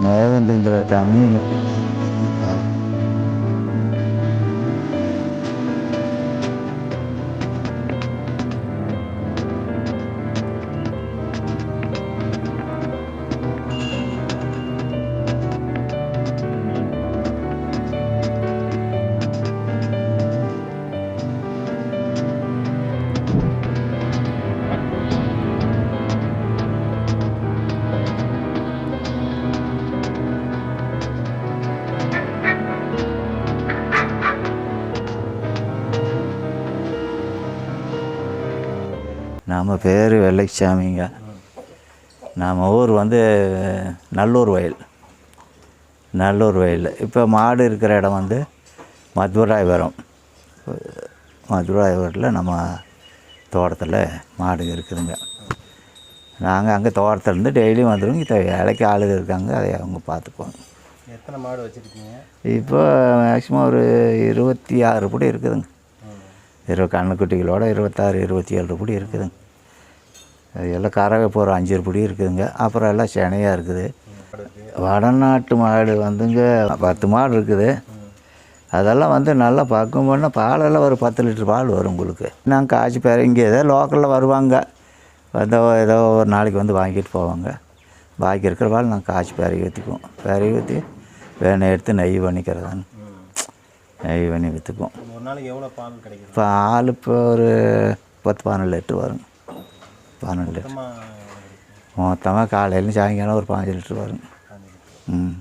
നേരം എന്തെങ്കിലും நம்ம பேர் வெள்ளைச்சாமிங்க. நம்ம ஊர் வந்து நல்லூர் வயல். நல்லூர் வயல். இப்போ மாடு இருக்கிற இடம் வந்து மதுராயபுரம். மதுராயபுரத்தில் நம்ம தோட்டத்தில் மாடு இருக்குதுங்க. நாங்கள் அங்கே தோட்டத்துலேருந்து டெய்லியும் வந்துடுவோம் இத்த வேலைக்கு ஆளுங்க இருக்காங்க. அதை அவங்க பார்த்துக்குவாங்க. எத்தனை மாடு வச்சுருக்கீங்க? இப்போ மேக்ஸிமம் ஒரு இருபத்தி ஆறு படி இருக்குதுங்க. இருபது கண்ணுக்குட்டிகளோட இருபத்தாறு இருபத்தி ஏழு படி இருக்குதுங்க. எல்லாம் கறவை போகிற அஞ்சு படி இருக்குதுங்க. அப்புறம் எல்லாம் செனையாக இருக்குது. வடநாட்டு மாடு வந்துங்க பத்து மாடு இருக்குது. அதெல்லாம் வந்து நல்லா பண்ணால் பாலெல்லாம் ஒரு பத்து லிட்டர் பால் வரும் உங்களுக்கு. நாங்கள் காய்ச்சி பேர் இங்கே ஏதோ லோக்கலில் வருவாங்க. வந்து ஏதோ ஒரு நாளைக்கு வந்து வாங்கிட்டு போவாங்க. பாக்கி இருக்கிற பால் நாங்கள் காய்ச்சி பேரையை ஊற்றிக்குவோம் பேரையை ஊற்றி வேணை எடுத்து நெய் பண்ணிக்கிறதாங்க நெய் பண்ணி விற்றுக்குவோம் ஒரு நாளைக்கு எவ்வளோ பால் கிடைக்குது இப்போ ஆள் இப்போ ஒரு பத்து பதினொன்று லிட்டர் வருங்க பதினொன்று லிட்டர். மொத்தமாக காலையிலும் சாயங்காலம் ஒரு பாஞ்சு லிட்டர் வருங்க ம்.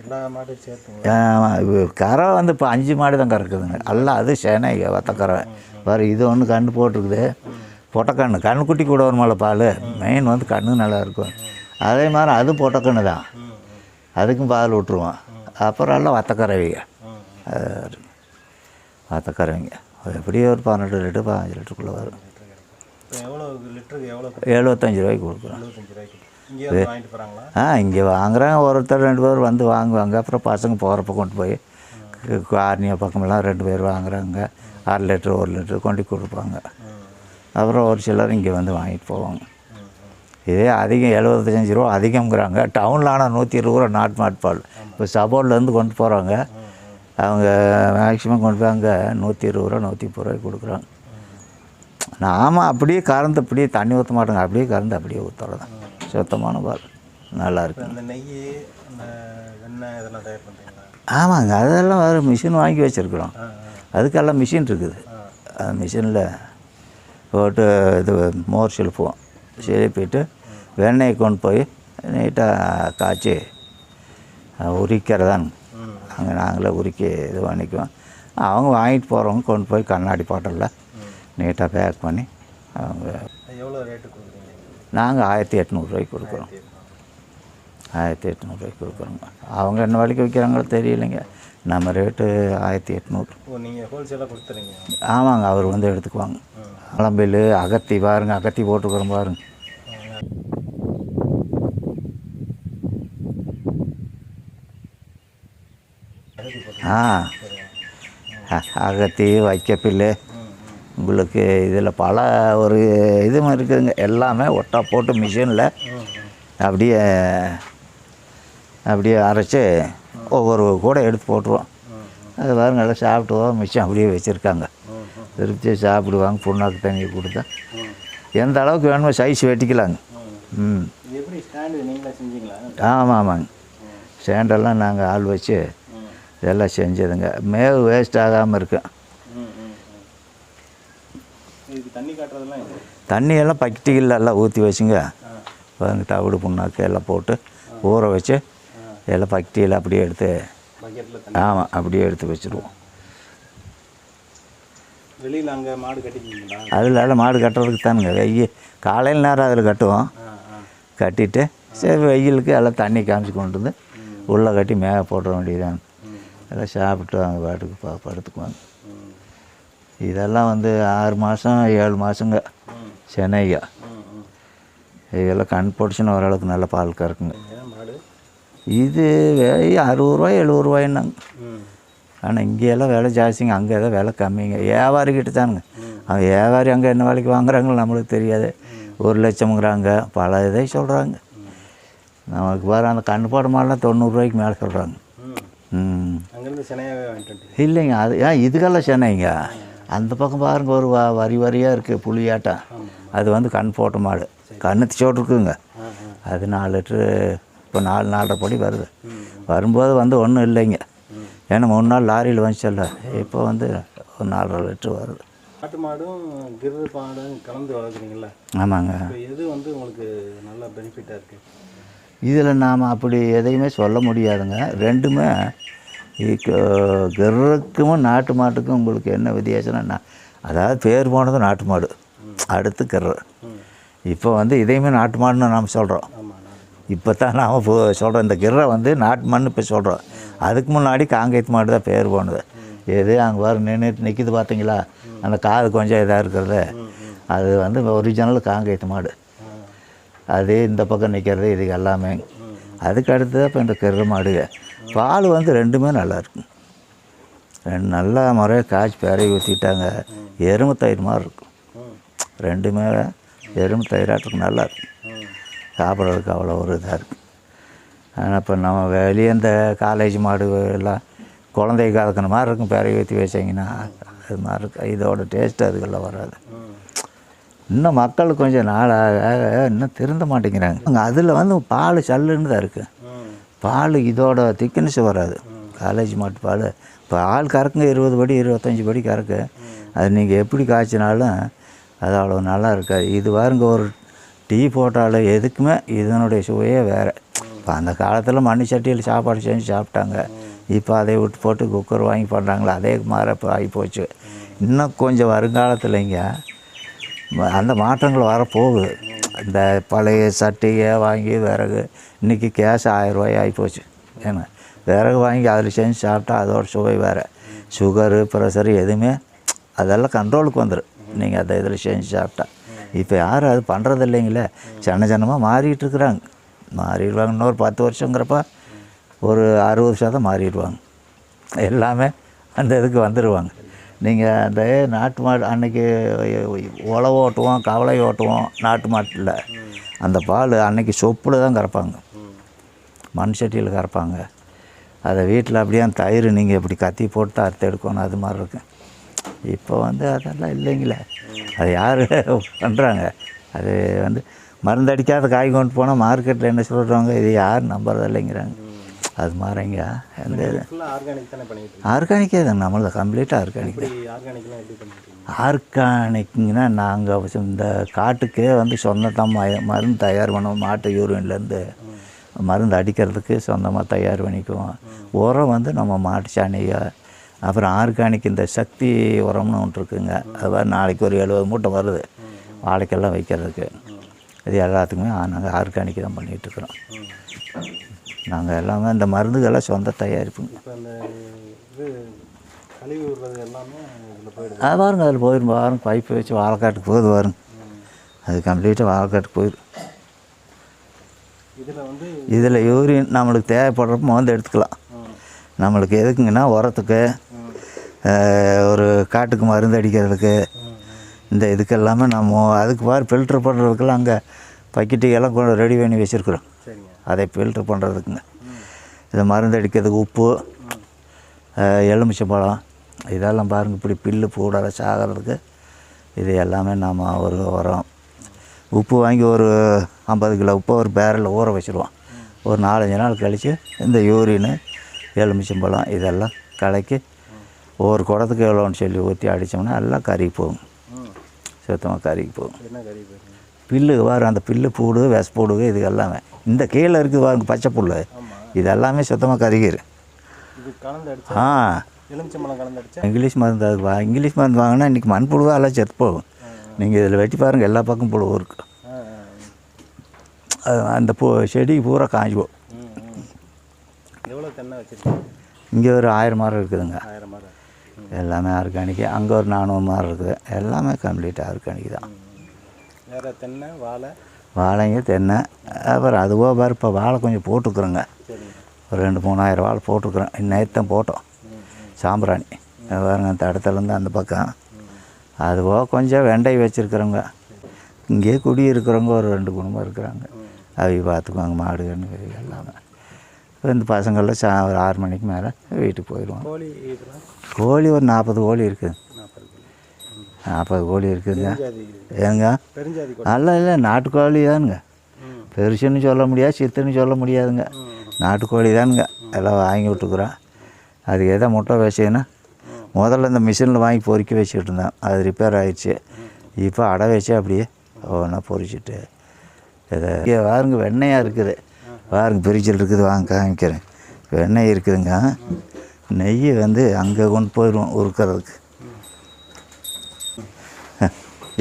எல்லா ஆமா, இது கரை வந்து இப்போ அஞ்சு மாடு தான் கறக்குதுங்க. எல்லாம் அது சேனை வத்தக்கரை வேறு இது ஒன்று கன்று போட்டிருக்குது. பொட்டக்கண்ணு கண்ணுக்குட்டி கூட வருமால பால். மெயின் வந்து கண்ணு நல்லா இருக்கும். அதே மாதிரி அது பொட்டக்கண்ணு தான். அதுக்கும் பால் விட்ருவோம் அப்புறம் எல்லாம் வத்தக்கறவைங்க வத்தக்கறவைங்க எப்படியும் ஒரு பன்னெண்டு லிட்டர் பதினஞ்சு லிட்டருக்குள்ளே வரும். எவ்வளோ லிட்டருக்கு எவ்வளோ எழுபத்தஞ்சு ரூபாய்க்கு கொடுக்குறோம். எழுபத்தஞ்சு ரூபாய்க்கு. ஆ இங்கே வாங்குறாங்க. ஒருத்தர் ரெண்டு பேர் வந்து வாங்குவாங்க. அப்புறம் பசங்க போகிறப்ப கொண்டு போய் கார்னியா பக்கமெல்லாம் ரெண்டு பேர் வாங்குறாங்க. அரை லிட்டர் ஒரு லிட்டர் கொண்டு கொடுப்பாங்க. அப்புறம் ஒரு சிலர் இங்கே வந்து வாங்கிட்டு போவாங்க. இதே அதிகம் எழுபத்தஞ்சு ரூபா அதிகம்ங்கிறாங்க. டவுனில் ஆனால் நூற்றி இருபது ரூபா நாட்டு மாட்டுப்பால் இப்போ சபோர்ட்லேருந்து கொண்டு போகிறாங்க அவங்க மேக்ஸிமம் கொண்டு போய் அங்கே நூற்றி இருபது ரூபா நூற்றி முப்பது ரூபாய்க்கு கொடுக்குறாங்க. நாம அப்படியே கறந்து அப்படியே தண்ணி ஊற்ற மாட்டோங்க. அப்படியே கறந்து அப்படியே ஊற்றுறதான் சுத்தமான பால். நல்லா இருக்கு அந்த நெய் வெண்ணெய் இதெல்லாம் தயார் பண்ணுறீங்களா ஆமாங்க. அதெல்லாம் வேறு மிஷின் வாங்கி வச்சுருக்குறோம். அதுக்கெல்லாம் மிஷின் இருக்குது. அந்த மிஷினில் போட்டு இது மோர் செலுப்புவோம் செலுப்பிட்டு வெண்ணெயை கொண்டு போய் நீட்டாக காய்ச்சி உரிக்கிறதான். ம். அங்கே நாங்களே உருக்கி இது பண்ணிக்குவோம். அவங்க வாங்கிட்டு போகிறவங்க கொண்டு போய் கண்ணாடி பாட்டிலில் நீட்டாக பேக் பண்ணி எவ்வளோ ரேட்டு கொடுக்குறீங்க? நாங்கள் ஆயிரத்தி எட்நூறுரூவாய்க்கு கொடுக்குறோம். ஆயிரத்தி எட்நூறுரூவாய்க்கு கொடுக்குறோங்க அவங்க என்ன விலைக்கு விற்கிறாங்களோ தெரியலைங்க. நம்ம ரேட்டு ஆயிரத்தி எட்நூறு. நீங்கள் ஹோல்சேலாக கொடுத்துறீங்க. ஆமாங்க அவர் வந்து எடுத்துக்குவாங்க. அலம்பில் அகத்தி பாருங்க அகத்தி போட்டுக்கிறோம் பாருங்க. ஆ. அகத்தி வைக்கப்பில்லு. உங்களுக்கு இதில் பல ஒரு இதுவும் இருக்குதுங்க. எல்லாமே ஒட்டா போட்டு மிஷினில் அப்படியே அப்படியே அரைச்சி ஒவ்வொரு கூட எடுத்து போட்டுருவோம். அது பாருங்க நல்லா சாப்பிட்டுவோம் மிச்சம் அப்படியே வச்சுருக்காங்க. திருப்தியாக சாப்பிடுவாங்க புண்ணாக்கு தண்ணி கொடுத்தா. எந்த அளவுக்கு வேணுமோ சைஸ் வெட்டிக்கலாங்க. ம். ஆமாம் ஆமாங்க. சேண்டெல்லாம் நாங்கள் ஆள் வச்சு இதெல்லாம் செஞ்சதுங்க. மேவு வேஸ்ட் ஆகாமல் இருக்கும் தண்ணி காட்டுறதெல்லாம் தண்ணியெல்லாம் பக்கெட்டுகளில் எல்லாம் ஊற்றி வச்சுங்க. பாருங்க தவிடு புண்ணாக்கு எல்லாம் போட்டு ஊற வச்சு எல்லாம் பக்கெட்டியில் அப்படியே எடுத்து ஆமாம் அப்படியே எடுத்து வச்சுருவோம். வெளியில் அங்கே மாடு கட்டிக்கிங்களா அதில் எல்லாம் மாடு கட்டுறதுக்கு தானுங்க. வெய்ய காலையில் நேரம் அதில் கட்டுவோம். கட்டிட்டு சரி வெயிலுக்கு எல்லாம் தண்ணி காமிச்சு கொண்டு வந்து உள்ளே கட்டி மேலே போட்டுற வேண்டியதுதான். எல்லாம் சாப்பிட்டு அவங்க பாட்டுக்கு படுத்துக்குவாங்க. இதெல்லாம் வந்து ஆறு மாதம் ஏழு மாதங்க சென்னையா இதெல்லாம் கண் போட்டுச்சுன்னா ஓரளவுக்கு நல்ல பால் கறக்குங்க இது அறுபது ரூபாய் எழுபது ரூபாய்னாங்க ஆனால் இங்கேயெல்லாம் விலை ஜாஸ்திங்க. அங்கே ஏதோ விலை கம்மிங்க. வியாபாரிக்கிட்ட தானுங்க. அவன் வியாபாரி அங்கே என்ன விலைக்கு வாங்குறாங்களோ நம்மளுக்கு தெரியாது. ஒரு லட்சம்ங்கிறாங்க பல இதை சொல்கிறாங்க நமக்கு பாரு அந்த கண்ணு போட மாதிரிலாம் தொண்ணூறுரூவாய்க்கு மேலே சொல்கிறாங்க ம். இல்லைங்க. அது ஏன் இதுக்கெல்லாம் சென்னைங்க. அந்த பக்கம் பாருங்க ஒரு வரி வரியாக இருக்குது புளியாட்டம் அது வந்து கண் போட்ட மாடு. கண்ணு ஆ அது நாலு லிட்ரு இப்போ நாலு நாலரை படி வருது. வரும்போது வந்து ஒன்றும் இல்லைங்க. ஏன்னா மூணு நாள் லாரியில் வந்துச்சல்ல. இப்போ வந்து ஒரு நாலரை லிட்ரு வருது. நாட்டு மாடும் கிரு மாடும் கலந்து வளர்க்குறீங்களா ஆமாங்க. எது வந்து உங்களுக்கு நல்ல பெனிஃபிட்டாக இருக்குது இதில் நாம் அப்படி எதையுமே சொல்ல முடியாதுங்க. ரெண்டுமே கிர்றக்குமும் நாட்டு மாட்டுக்கும் உங்களுக்கு என்ன வித்தியாசம்னா அதாவது பேர் போனது நாட்டு மாடு. அடுத்து கிர்ற ம் இப்போ வந்து இதையுமே நாட்டு மாடுன்னு நாம் சொல்கிறோம் இப்போ தான் நாம் சொல்கிறோம் இந்த கிர்ரை வந்து நாட்டு மண் இப்போ சொல்கிறோம் அதுக்கு முன்னாடி காங்கேயத்து மாடு தான் பேர் போனது. எது அங்கே பாரு நின்றுட்டு நிற்கிது பார்த்தீங்களா அந்த காது கொஞ்சம் இதாக இருக்கிறது. அது வந்து ஒரிஜினல் காங்கேயத்து மாடு. அது இந்த பக்கம் நிற்கிறது இது எல்லாமே. அதுக்கு அடுத்து இப்போ இந்த கரு மாடுக பால் வந்து ரெண்டுமே நல்லாயிருக்கும் ரெண்டு நல்லா முறையாக காய்ச்சி பிறகு ஊற்றிட்டாங்க எருமை தயிர் மாதிரி இருக்கும். ரெண்டுமே எருமை தயிராட்டுக்கு நல்லா இருக்கும். சாப்பிட்றதுக்கு அவ்வளோ ஒரு இதாக இருக்கும். ஆனால் இப்போ நம்ம வெளியே இந்த காலேஜ் மாடு எல்லாம் குழந்தை கலக்கின மாதிரி இருக்கும். பிறகு ஊற்றி வச்சிங்கன்னா அது மாதிரி இருக்கும். இதோட டேஸ்ட் அதுக்கெல்லாம் வராது. இன்னும் மக்கள் கொஞ்சம் நாளாக இன்னும் திருந்த மாட்டேங்கிறாங்க. அதில் வந்து பால் சல்லுன்னு தான் இருக்குது பால் இதோட திக்னஸ் வராது. காலேஜ் மாட்டு பால். பால் கறக்குங்க இருபது படி இருபத்தஞ்சி படி கறக்கு. அது நீங்கள் எப்படி காய்ச்சினாலும் அது அவ்வளோ நல்லா இருக்காது. இது பாருங்க ஒரு டீ போட்டாலும் எதுக்குமே இதனுடைய சுவையே வேறு. இப்போ அந்த காலத்தில் மண்ணு சட்டியில் சாப்பாடு செஞ்சு சாப்பிட்டாங்க. இப்போ அதை விட்டு போட்டு குக்கர் வாங்கி பண்ணுறாங்களே அதே மாதிரி இப்போ ஆகிப்போச்சு. இன்னும் கொஞ்சம் வருங்காலத்துலங்க அந்த மாற்றங்கள் வரப்போகுது. இந்த பழைய சட்டையை வாங்கி விறகு இன்றைக்கி கேஸ் ஆயிரரூவாய் ஆகிப்போச்சு ஏன்னா விறகு வாங்கி அதில் செஞ்சு சாப்பிட்டா அதோட சுவை வேறு. சுகரு ப்ரெஷரு எதுவுமே அதெல்லாம் கண்ட்ரோலுக்கு வந்துடும் நீங்கள் அதை இதில் செஞ்சு சாப்பிட்டா. இப்போ யாரும் அது பண்ணுறது இல்லைங்களே. சின்ன சின்னமாக மாறிட்டு இருக்கிறாங்க. மாறிடுவாங்க. இன்னொரு பத்து வருஷங்கிறப்ப ஒரு அறுபது சதம் மாறிடுவாங்க. எல்லாமே அந்த இதுக்கு வந்துடுவாங்க நீங்கள் அந்த நாட்டு மாடு அன்னைக்கு உழவு ஓட்டுவோம் கவலை ஓட்டுவோம் நாட்டு மாட்டில். அந்த பால் அன்னைக்கு சொப்பில் தான் கறப்பாங்க. மண் சட்டியில் கறப்பாங்க. அதை வீட்டில் அப்படியே அந்த தயிர் நீங்கள் இப்படி கத்தி போட்டு அறுத்து எடுக்கணும் அது மாதிரி இருக்கும். இப்போ வந்து அதெல்லாம் இல்லைங்களே. அது யார் பண்ணுறாங்க அது வந்து மருந்து அடிக்காத காய் கொண்டு போனால் மார்க்கெட்டில் என்ன சொல்கிறாங்க இது யார் நம்புறது இல்லைங்கிறாங்க அது மாதிரிங்க இருக்கீங்க? ஆர்கானிக்கே தான். நம்மளது கம்ப்ளீட்டாக ஆர்கானிக் ஆர்கானிக்னா நாங்கள் இந்த காட்டுக்கே வந்து சொந்தமாக மருந்து தயார் பண்ணுவோம். மாட்டு யூரின்லேருந்து மருந்து அடிக்கிறதுக்கு சொந்தமாக தயார் பண்ணிக்குவோம். உரம் வந்து நம்ம மாட்டு சாணியை அப்புறம் ஆர்கானிக் இந்த சக்தி உரம்னு ஒன்று இருக்குங்க. அது நாளைக்கு ஒரு எழுபது மூட்டை வருது. வாழைக்கெல்லாம் வைக்கிறதுக்கு. இது எல்லாத்துக்குமே நாங்கள் ஆர்கானிக் தான் பண்ணிகிட்ருக்குறோம் நாங்கள் எல்லாமே இந்த மருந்துகள்லாம் சொந்த தயாரிப்புங்க. அது பாருங்க அதில் போயிடும். பாருங்க பைப்பு வச்சு வாழைக்காட்டுக்கு போகுது பாருங்க. அது கம்ப்ளீட்டாக வாழைக்காட்டுக்கு போயிடும் இதில் யூரின் நம்மளுக்கு தேவைப்படுறப்ப மருந்து எடுத்துக்கலாம். நம்மளுக்கு எதுக்குங்கன்னா உரத்துக்கு ஒரு காட்டுக்கு மருந்து அடிக்கிறதுக்கு. இந்த இதுக்கு எல்லாமே நம்ம அதுக்கு பாரு ஃபில்ட்ரு பண்ணுறதுக்கெல்லாம் அங்கே பக்கெட்டு எல்லாம் ரெடி பண்ணி வச்சுருக்குறோம். அதை ஃபில்ட்ரு பண்ணுறதுக்குங்க இது மருந்து அடிக்கிறதுக்கு உப்பு எலுமிச்சம்பழம் இதெல்லாம் பாருங்கள் இப்படி பில்லு பூடாத சாகிறதுக்கு இது எல்லாமே நாம் ஒரு உரம். உப்பு வாங்கி ஒரு ஐம்பது கிலோ உப்பு ஒரு பேரலில் ஊற வச்சுருவோம். ஒரு நாலஞ்சு நாள் கழித்து இந்த யூரின் எலுமிச்சம்பழம் இதெல்லாம் கலக்கி ஒவ்வொரு குடத்துக்கு எவ்வளோன்னு சொல்லி ஊற்றி அடித்தோம்னா எல்லாம் கறிக்கு போகும். சுத்தமாக கறிக்கு போகும். என்ன கறி போயிருங்க பில்லு வாரு அந்த பில்லு பூடு வெசப்பூடு இது எல்லாமே. இந்த கீழே இருக்குது பாருங்க பச்சை புல் இது எல்லாமே சுத்தமாக அடிச்சா ஆ இங்கிலீஷ் மருந்து அது வா இங்கிலீஷ் மருந்து வாங்கினா இன்றைக்கி மண்புழுவாக எல்லாம் செத்து போகும். நீங்கள் இதில் வெட்டி பாருங்கள் எல்லா பக்கம் புழு இருக்குது அந்த பூ செடி பூரா காஞ்சி போகும் இங்கே ஒரு ஆயிரம் மரம் இருக்குதுங்க. எல்லாமே ஆர்கானிக். அங்கே ஒரு நானூறு மரம் இருக்குது. எல்லாமே கம்ப்ளீட் ஆர்கானிக் தான். வேற தென்னை வாழை. வாழைங்க தென்னை. அப்புறம் அதுவோ பாரு இப்போ வாழை கொஞ்சம் போட்டுக்கிறோங்க. சரிங்க. ஒரு ரெண்டு மூணாயிரம் வாழை போட்டுக்கிறோம். இன்னைக்கு தான் போட்டோம். சாம்பிராணி. பாருங்க அந்த இடத்துலேருந்து அந்த பக்கம். அதுவோ கொஞ்சம் வெண்டை வச்சுருக்குறவங்க இங்கேயே குடி இருக்கிறவங்க ஒரு ரெண்டு குடும்பம் இருக்கிறாங்க. அவங்க பார்த்துக்குவாங்க மாடு கன்று எல்லாமே. இந்த பசங்கள்லாம் சா ஒரு ஆறு மணிக்கு மேலே வீட்டுக்கு போயிடுவாங்க. கோழி ஒரு நாற்பது கோழி இருக்குது நாற்பது கோழி இருக்குதுங்க ஏங்க? அல்ல இல்லை நாட்டுக்கோழி தானுங்க. பெருசுன்னு சொல்ல முடியாது சித்துன்னு சொல்ல முடியாதுங்க. நாட்டுக்கோழி தானுங்க. எல்லாம் வாங்கி விட்டுக்குறோம். அது எதை முட்டை வச்சேன்னா முதல்ல இந்த மிஷினில் வாங்கி பொறிக்க வச்சுட்டு இருந்தேன். அது ரிப்பேர் ஆயிடுச்சு. இப்போ அடை வச்சு அப்படியே ஒவ்வொன்றா பொறிச்சிட்டு இதை பாருங்க வெண்ணெயாக இருக்குது. பாருங்க பிரிச்சல் இருக்குது வாங்க காமிக்கிறேன். வெண்ணெய் இருக்குதுங்க. நெய் வந்து அங்கே கொண்டு போயிடுவோம் உருக்கிறதுக்கு.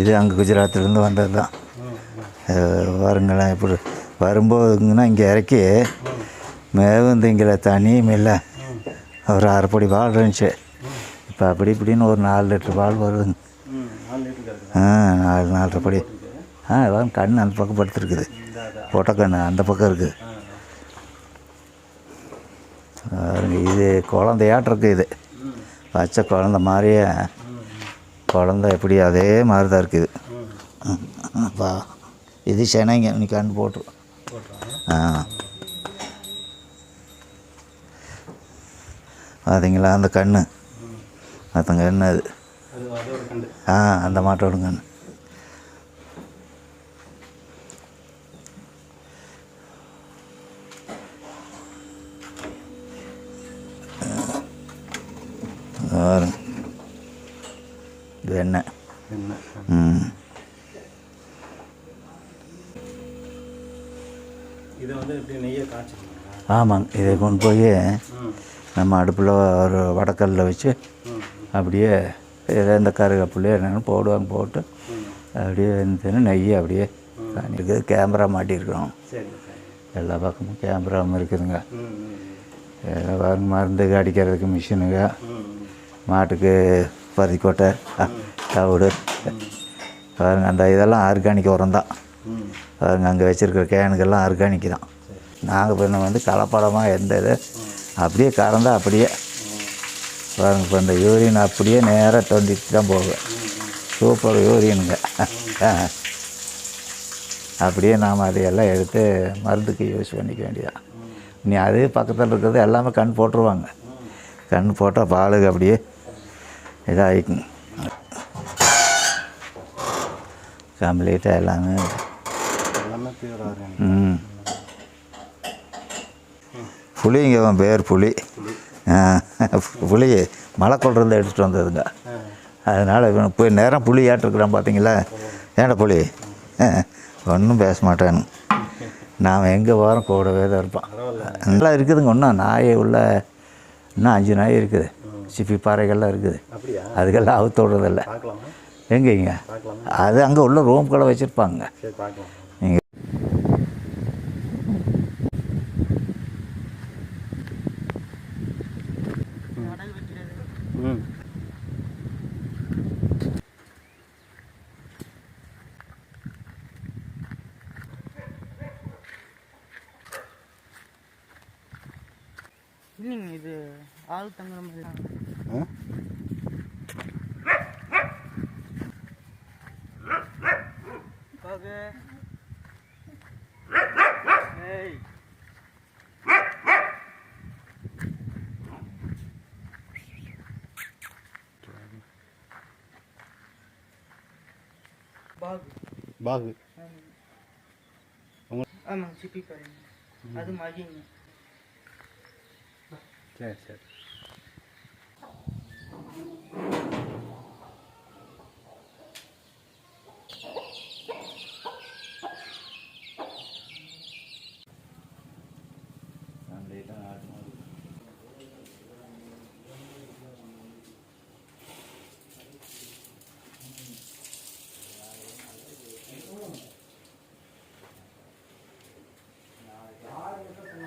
இது அங்கே குஜராத்திலேருந்து வந்தது தான். வருங்களேன் இப்படி வரும்போதுங்கன்னா இங்கே இறக்கி மேவும் தனியும் இல்லை. ஒரு அரைப்படி பால் இருந்துச்சு. இப்போ அப்படி இப்படின்னு ஒரு நாலு லிட்டர் பால் வருதுங்க. ஆ நாலு நாலரை படி. ஆ எல்லாம் கண் அந்த பக்கம் படுத்துருக்குது. பொட்டக்கண்ணு அந்த பக்கம் இருக்குது இது குழந்தையாட்டிருக்கு இது. பச்சை குழந்த மாதிரியே குழந்த எப்படி அதே மாதிரி தான் இருக்குது. அப்பா இது சென்னைங்க நீ கண்டு போட்டு ஆ. பார்த்தீங்களா அந்த கண்ணு? அந்த கண்ணு அது. ஆ அந்த மாட்டோட கண்ணு. ஆமாங்க இதை கொண்டு போய் நம்ம அடுப்பில் ஒரு வடக்கல்ல வச்சு அப்படியே ஏதோ இந்த கருவேப்பிலையோ என்னென்னு போடுவாங்க போட்டு அப்படியே இருந்துச்சுன்னா நெய் அப்படியே இருக்குது கேமரா மாட்டியிருக்கிறோம். எல்லா பக்கமும் கேமராவும் இருக்குதுங்க. ஏதோ பாருங்க மருந்துக்கு அடிக்கிறதுக்கு மிஷினுங்க. மாட்டுக்கு பருத்திக்கொட்டை தவிடு. பாருங்க அந்த இதெல்லாம் ஆர்கானிக் உரம் தான். பாருங்க அங்கே வச்சுருக்கிற கேனுக்கெல்லாம் ஆர்கானிக் தான். நாங்கள் பின்ன வந்து கலப்படமாக இது அப்படியே கறந்தா அப்படியே. பாருங்க இப்போ இந்த யூரின் அப்படியே நேராக தொண்டிட்டு தான் போகும் சூப்பர் யூரியனுங்க அப்படியே நாம் அதையெல்லாம் எடுத்து மருந்துக்கு யூஸ் பண்ணிக்க வேண்டியதான் நீ அது பக்கத்தில் இருக்கிறது எல்லாமே கண் போட்டுருவாங்க. கண் போட்டால் பாலுக்கு அப்படியே இதாகிக்குங்க கம்ப்ளீட்டாக எல்லாமே. ம். புளிங்க அவன் பேர் புளி புளி மலை கொள்றது எடுத்துகிட்டு வந்ததுங்க. அதனால் இவன் போய் நேரம் புளி ஏற்றிருக்கிறான் பார்த்தீங்களா ஏன்டா புளி ஒன்றும் பேச மாட்டானு. நாம் எங்கே போகிறோம் கூடவே தான் இருப்பான். நல்லா இருக்குதுங்க. இன்னும் நாய் உள்ள இன்னும் அஞ்சு நாய் இருக்குது. சிப்பி பாறைகள்லாம் இருக்குது. அதுக்கெல்லாம் அவுத்து விடுறதில்ல. பார்க்கலாமா? எங்கேங்க? அது அங்கே உள்ள ரூம் கூட வச்சுருப்பாங்க சரி பார்க்கலாம் நீங்கள் ம் இல்லைங்க இது ஆள் தங்குற மாதிரி தான். ஆ பாகு. ஏய். பாகு பாகு ஆமாங்க சிப்பி பாருங்க அது மகிங்க சரி சரி